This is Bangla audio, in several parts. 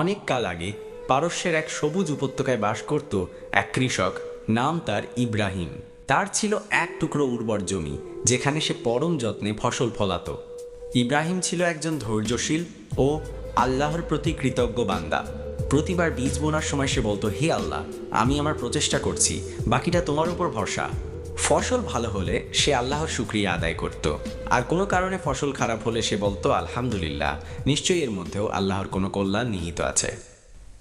অনেক কাল আগে পারস্যের এক সবুজ উপত্যকায় বাস করত এক কৃষক, নাম তার ইব্রাহিম। তার ছিল এক টুকরো উর্বর জমি, যেখানে সে পরম যত্নে ফসল ফলাতো। ইব্রাহিম ছিল একজন ধৈর্যশীল ও আল্লাহর প্রতি কৃতজ্ঞ বান্দা। প্রতিবার বীজ বোনার সময় সে বলতো, হে আল্লাহ, আমি আমার প্রচেষ্টা করছি, বাকিটা তোমার উপর ভরসা। ফসল ভালো হলে সে আল্লাহর শুক্রিয়া আদায় করত। আর কোনো কারণে ফসল খারাপ হলে সে বলতো, আলহামদুলিল্লাহ, নিশ্চয়ই এর মধ্যেও আল্লাহর কোনো কল্যাণ নিহিত আছে।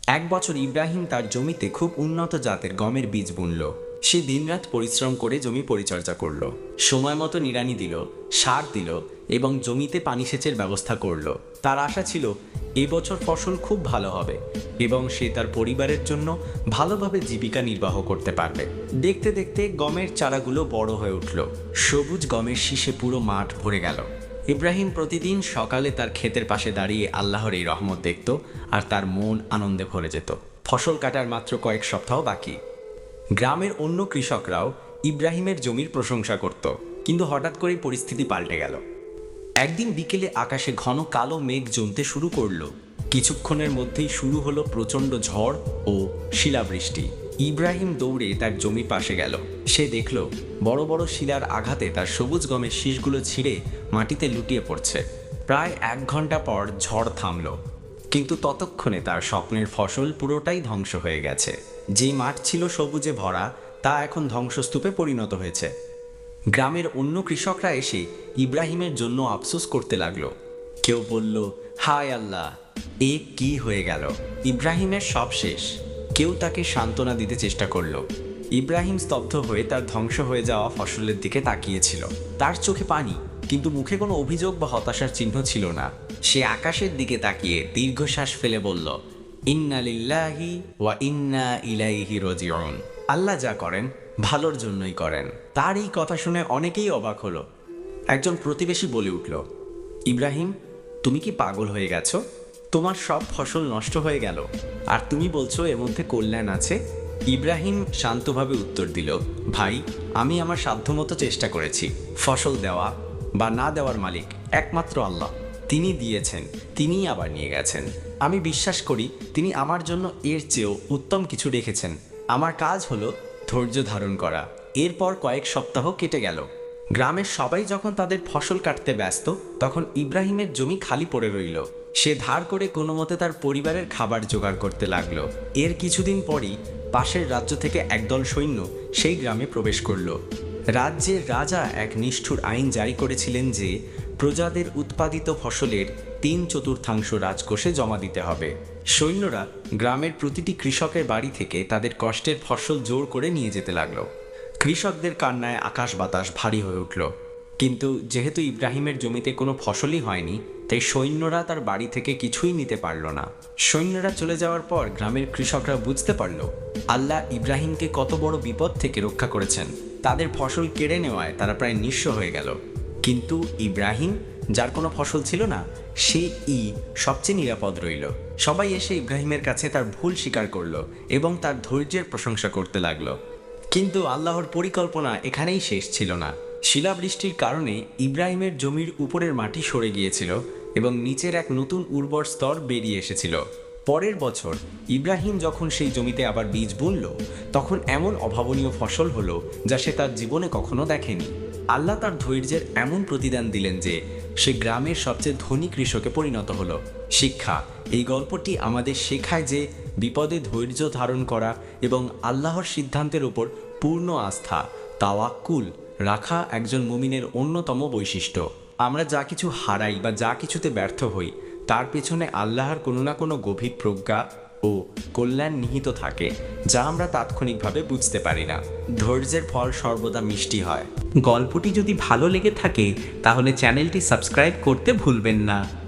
এক বছর ইব্রাহিম তার জমিতে খুব উন্নত জাতের গমের বীজ বুনল। সে দিনরাত পরিশ্রম করে জমি পরিচর্যা করল। সময় মতো নিড়ানি দিল, সার দিল এবং জমিতে পানি সেচের ব্যবস্থা করল। তার আশা ছিল এবছর ফসল খুব ভালো হবে এবং সে তার পরিবারের জন্য ভালোভাবে জীবিকা নির্বাহ করতে পারবে। দেখতে দেখতে গমের চারাগুলো বড় হয়ে উঠল। সবুজ গমের শীষে পুরো মাঠ ভরে গেল। ইব্রাহিম প্রতিদিন সকালে তার ক্ষেতের পাশে দাঁড়িয়ে আল্লাহর এই রহমত দেখত আর তার মন আনন্দে ভরে যেত। ফসল কাটার মাত্র কয়েক সপ্তাহ বাকি। গ্রামের অন্য কৃষকরাও ইব্রাহিমের জমির প্রশংসা করত। কিন্তু হঠাৎ করেই পরিস্থিতি পাল্টে গেল। একদিন বিকেলে আকাশে ঘন কালো মেঘ জমতে শুরু করল। কিছুক্ষণের মধ্যেই শুরু হলো প্রচণ্ড ঝড় ও শিলাবৃষ্টি। ইব্রাহিম দৌড়ে তার জমি পাশে গেল। সে দেখল বড় বড় শিলার আঘাতে তার সবুজ গমের শীষগুলো ছিঁড়ে মাটিতে লুটিয়ে পড়ছে। প্রায় এক ঘণ্টা পর ঝড় থামল। কিন্তু ততক্ষণে তার স্বপ্নের ফসল পুরোটাই ধ্বংস হয়ে গেছে। যে মাঠ ছিল সবুজে ভরা, তা এখন ধ্বংসস্তূপে পরিণত হয়েছে। গ্রামের অন্য কৃষকরা এসে ইব্রাহিমের জন্য আফসোস করতে লাগল। কেউ বলল, হায় আল্লাহ, এ কি হয়ে গেল? ইব্রাহিমের সব শেষ। কেউ তাকে সান্ত্বনা দিতে চেষ্টা করল। ইব্রাহিম স্তব্ধ হয়ে তার ধ্বংস হয়ে যাওয়া ফসলের দিকে তাকিয়েছিল। তার চোখে পানি, কিন্তু মুখে কোনো অভিযোগ বা হতাশার চিহ্ন ছিল না। সে আকাশের দিকে তাকিয়ে দীর্ঘশ্বাস ফেলে বলল, ইন্না লিল্লাহি ওয়া ইন্না ইলাইহি রাজিউন। আল্লাহ যা করেন ভালোর জন্যই করেন। তার এই কথা শুনে অনেকেই অবাক হলো। একজন প্রতিবেশী বলে উঠল, ইব্রাহিম, তুমি কি পাগল হয়ে গেছো? তোমার সব ফসল নষ্ট হয়ে গেল। আর তুমি বলছো এর মধ্যে কল্যাণ আছে? ইব্রাহিম শান্তভাবে উত্তর দিল, ভাই, আমি আমার সাধ্যমতো চেষ্টা করেছি। ফসল দেওয়া বা না দেওয়ার মালিক একমাত্র আল্লাহ। তিনি দিয়েছেন, তিনিই আবার নিয়ে গেছেন। আমি বিশ্বাস করি তিনি আমার জন্য এর চেয়েও উত্তম কিছু রেখেছেন। আমার কাজ হলো ধৈর্য ধারণ করা। এরপর কয়েক সপ্তাহ কেটে গেল। গ্রামের সবাই যখন তাদের ফসল কাটতে ব্যস্ত, তখন ইব্রাহিমের জমি খালি পড়ে রইল। সে ধার করে কোনো মতে তার পরিবারের খাবার জোগাড় করতে লাগল। এর কিছুদিন পরই পাশের রাজ্য থেকে একদল সৈন্য সেই গ্রামে প্রবেশ করল। রাজ্যের রাজা এক নিষ্ঠুর আইন জারি করেছিলেন যে প্রজাদের উৎপাদিত ফসলের তিন চতুর্থাংশ রাজকোষে জমা দিতে হবে। সৈন্যরা গ্রামের প্রতিটি কৃষকের বাড়ি থেকে তাদের কষ্টের ফসল জোর করে নিয়ে যেতে লাগল। কৃষকদের কান্নায় আকাশ বাতাস ভারী হয়ে উঠল। কিন্তু যেহেতু ইব্রাহিমের জমিতে কোনো ফসলই হয়নি, তাই সৈন্যরা তার বাড়ি থেকে কিছুই নিতে পারল না। সৈন্যরা চলে যাওয়ার পর গ্রামের কৃষকরা বুঝতে পারল, আল্লাহ ইব্রাহিমকে কত বড় বিপদ থেকে রক্ষা করেছেন। তাদের ফসল কেড়ে নেওয়ায় তারা প্রায় নিঃস্ব হয়ে গেল। কিন্তু ইব্রাহিম, যার কোনো ফসল ছিল না সে ই সবচেয়ে নিরাপদ রইল। সবাই এসে ইব্রাহিমের কাছে তার ভুল স্বীকার করল এবং তার ধৈর্যের প্রশংসা করতে লাগল। কিন্তু আল্লাহর পরিকল্পনা এখানেই শেষ ছিল না। শিলাবৃষ্টির কারণে ইব্রাহিমের জমির উপরের মাটি সরে গিয়েছিল এবং নিচের এক নতুন উর্বর স্তর বেরিয়ে এসেছিল। পরের বছর ইব্রাহিম যখন সেই জমিতে আবার বীজ বুনল, তখন এমন অভাবনীয় ফসল হলো যা সে তার জীবনে কখনো দেখেনি। আল্লাহ তার ধৈর্যের এমন প্রতিদান দিলেন যে সে গ্রামের সবচেয়ে ধনী কৃষকে পরিণত হলো। শিক্ষা, এই গল্পটি আমাদের শেখায় যে বিপদে ধৈর্য ধারণ করা এবং আল্লাহর সিদ্ধান্তের উপর পূর্ণ আস্থা, তাওয়াক্কুল রাখা একজন মুমিনের অন্যতম বৈশিষ্ট্য। আমরা যা কিছু হারাই বা যা কিছুতে ব্যর্থ হই, তার পেছনে আল্লাহর কোনো না কোনো গভীর প্রজ্ঞা ও কল্যাণ নিহিত থাকে, যা আমরা তাৎক্ষণিকভাবে বুঝতে পারি না। ধৈর্যের ফল সর্বদা মিষ্টি হয়। গল্পটি যদি ভালো লেগে থাকে, তাহলে চ্যানেলটি সাবস্ক্রাইব করতে ভুলবেন না।